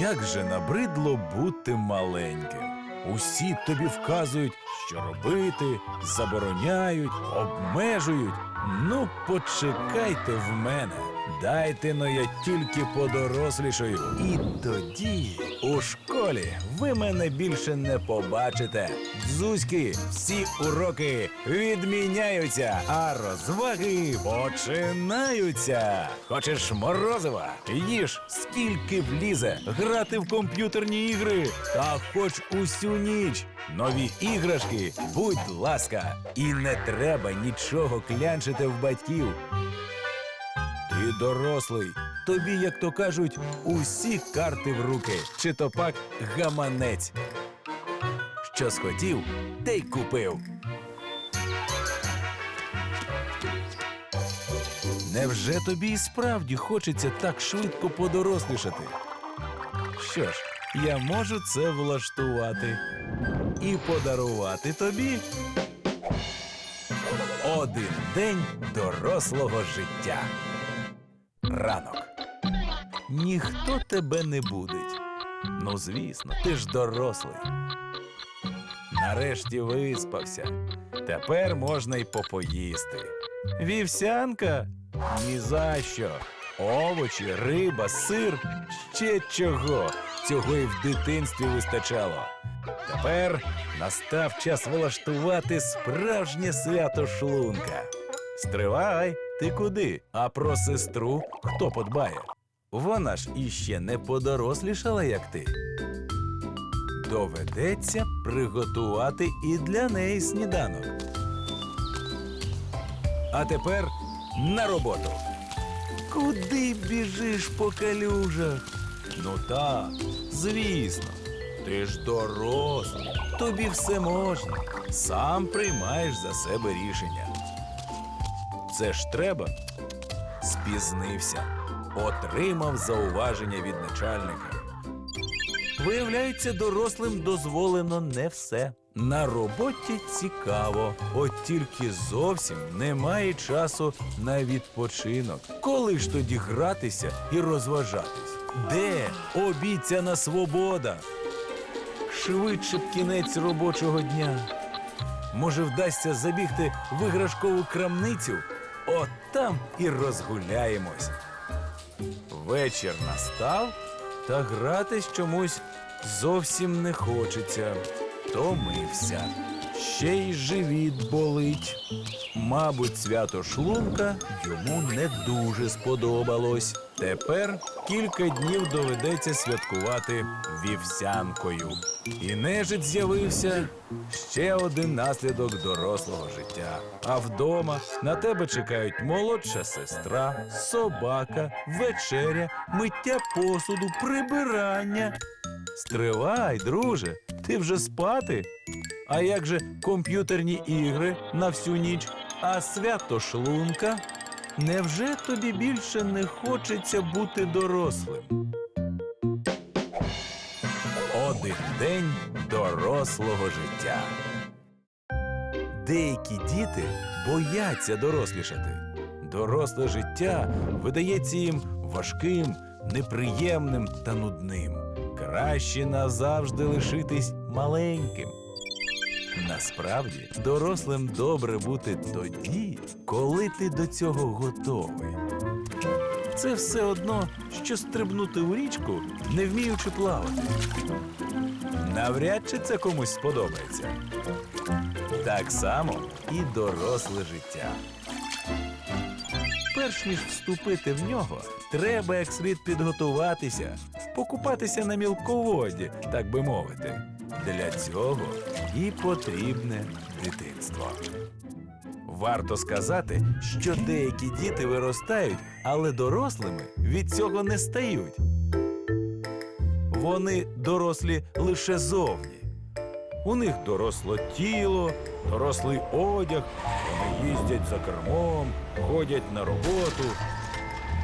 Як же набридло бути маленьким. Усі тобі вказують, що робити, забороняють, обмежують. Ну, почекайте в мене. Дайте но я тільки подорослішаю. І тоді у школі ви мене більше не побачите. Дзузьки, всі уроки відміняються, а розваги починаються. Хочеш морозива? Їж скільки влізе, грати в комп'ютерні ігри, та хоч усю ніч. Нові іграшки, будь ласка, і не треба нічого клянчити в батьків. Ти дорослий. Тобі, як то кажуть, усі карти в руки, чи то пак гаманець. Що схотів, те й купив. Невже тобі і справді хочеться так швидко подорослішати? Що ж, я можу це влаштувати і подарувати тобі один день дорослого життя. Ранок. Ніхто тебе не будить. Ну, звісно, ти ж дорослий. Нарешті виспався. Тепер можна й попоїсти. Вівсянка? Ні за що. Овочі, риба, сир, ще чого. Цього й в дитинстві вистачало. Тепер настав час влаштувати справжнє свято шлунка. Стривай, ти куди? А про сестру хто подбає? Вона ж іще не подорослішала, як ти. Доведеться приготувати і для неї сніданок. А тепер на роботу. Куди біжиш по калюжах? Ну так, звісно. Ти ж дорослий, тобі все можна. Сам приймаєш за себе рішення. Це ж треба. Спізнився. Отримав зауваження від начальника. Виявляється, дорослим дозволено не все. На роботі цікаво, от тільки зовсім немає часу на відпочинок. Коли ж тоді гратися і розважатись? Де обіцяна свобода? Швидше б кінець робочого дня. Може, вдасться забігти в іграшкову крамницю? От там і розгуляємось. Вечір настав, та гратись чомусь зовсім не хочеться. Томився. Ще й живіт болить. Мабуть, свято шлунка йому не дуже сподобалось. Тепер кілька днів доведеться святкувати вівсянкою. І нежить з'явився ще один наслідок дорослого життя. А вдома на тебе чекають молодша сестра, собака, вечеря, миття посуду, прибирання. Стривай, друже, ти вже спати? А як же комп'ютерні ігри на всю ніч? А свято шлунка? Невже тобі більше не хочеться бути дорослим? Один день дорослого життя. Деякі діти бояться дорослішати. Доросле життя видається їм важким, неприємним та нудним. Краще назавжди лишитись маленьким. Насправді, дорослим добре бути тоді, коли ти до цього готовий. Це все одно, що стрибнути у річку, не вміючи плавати. Навряд чи це комусь сподобається. Так само і доросле життя. Перш ніж вступити в нього, треба як слід підготуватися, покупатися на мілководі, так би мовити. Для цього і потрібне дитинство. Варто сказати, що деякі діти виростають, але дорослими від цього не стають. Вони дорослі лише зовні. У них доросле тіло, дорослий одяг, вони їздять за кермом, ходять на роботу,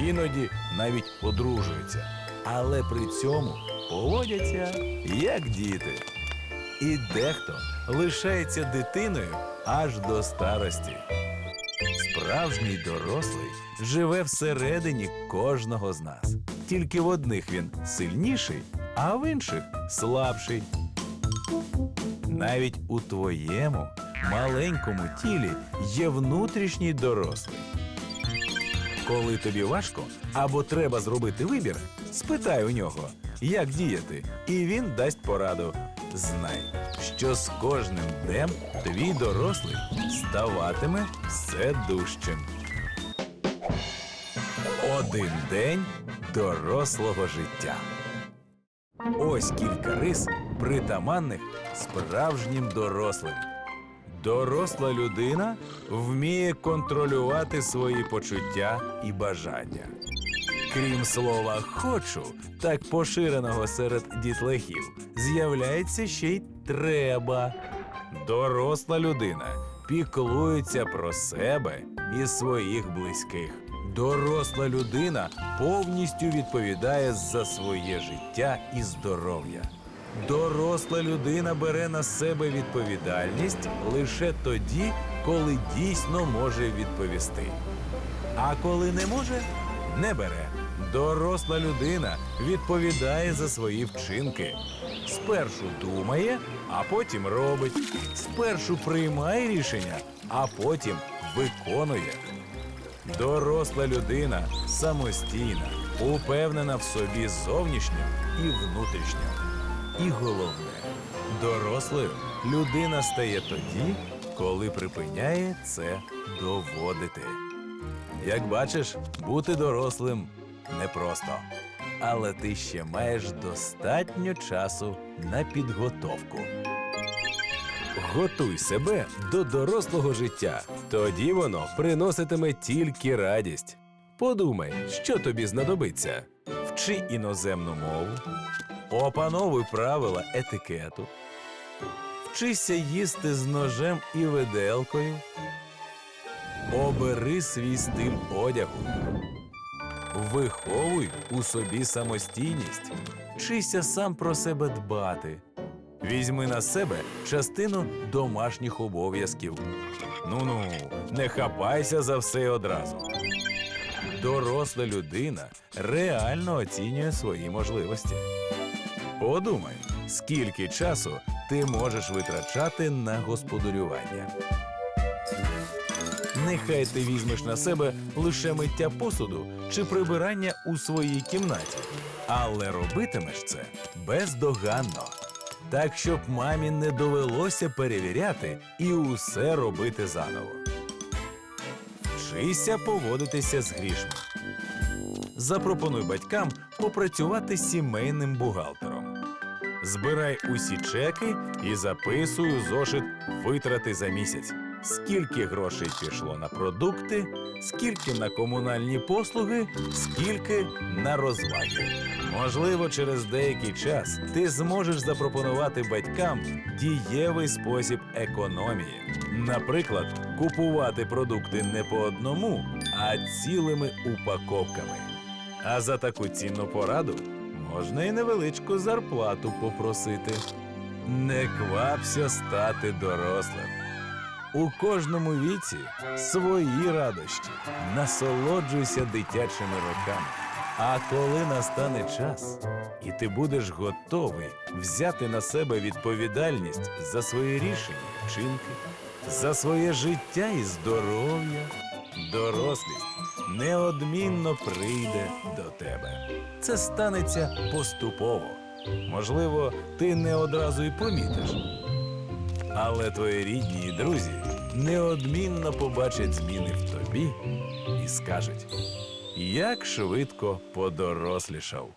іноді навіть одружуються. Але при цьому поводяться як діти. І дехто лишається дитиною аж до старості. Справжній дорослий живе всередині кожного з нас. Тільки в одних він сильніший, а в інших слабший. Навіть у твоєму маленькому тілі є внутрішній дорослий. Коли тобі важко або треба зробити вибір, спитай у нього, як діяти, і він дасть пораду. Знай, що з кожним днем твій дорослий ставатиме все дужчим. Один день дорослого життя. Ось кілька рис, притаманних справжнім дорослим. Доросла людина вміє контролювати свої почуття і бажання. Крім слова хочу, так поширеного серед дітлахів, з'являється ще й треба. Доросла людина піклується про себе і своїх близьких. Доросла людина повністю відповідає за своє життя і здоров'я. Доросла людина бере на себе відповідальність лише тоді, коли дійсно може відповісти. А коли не може, не бере. Доросла людина відповідає за свої вчинки. Спершу думає, а потім робить. Спершу приймає рішення, а потім виконує. Доросла людина самостійна, упевнена в собі зовнішньо і внутрішньо. І головне, дорослою людина стає тоді, коли припиняє це доводити. Як бачиш, бути дорослим непросто. Але ти ще маєш достатньо часу на підготовку. Готуй себе до дорослого життя. Тоді воно приноситиме тільки радість. Подумай, що тобі знадобиться. Вчи іноземну мову, опановуй правила етикету, вчися їсти з ножем і виделкою, обери свій стиль одягу, виховуй у собі самостійність, вчися сам про себе дбати. Візьми на себе частину домашніх обов'язків. Ну-ну, не хапайся за все одразу. Доросла людина реально оцінює свої можливості. Подумай, скільки часу ти можеш витрачати на господарювання. Нехай ти візьмеш на себе лише миття посуду чи прибирання у своїй кімнаті, але робитимеш це бездоганно. Так, щоб мамі не довелося перевіряти і усе робити заново. Вчися поводитися з грішми. Запропонуй батькам попрацювати сімейним бухгалтером. Збирай усі чеки і записуй у зошит витрати за місяць. Скільки грошей пішло на продукти, скільки на комунальні послуги, скільки на розваги. Можливо, через деякий час ти зможеш запропонувати батькам дієвий спосіб економії. Наприклад, купувати продукти не по одному, а цілими упаковками. А за таку цінну пораду можна і невеличку зарплату попросити. Не квапся стати дорослим. У кожному віці свої радощі. Насолоджуйся дитячими роками. А коли настане час, і ти будеш готовий взяти на себе відповідальність за свої рішення, вчинки, за своє життя і здоров'я, дорослість неодмінно прийде до тебе. Це станеться поступово. Можливо, ти не одразу й помітиш. Але твої рідні і друзі неодмінно побачать зміни в тобі і скажуть, як швидко подорослішав.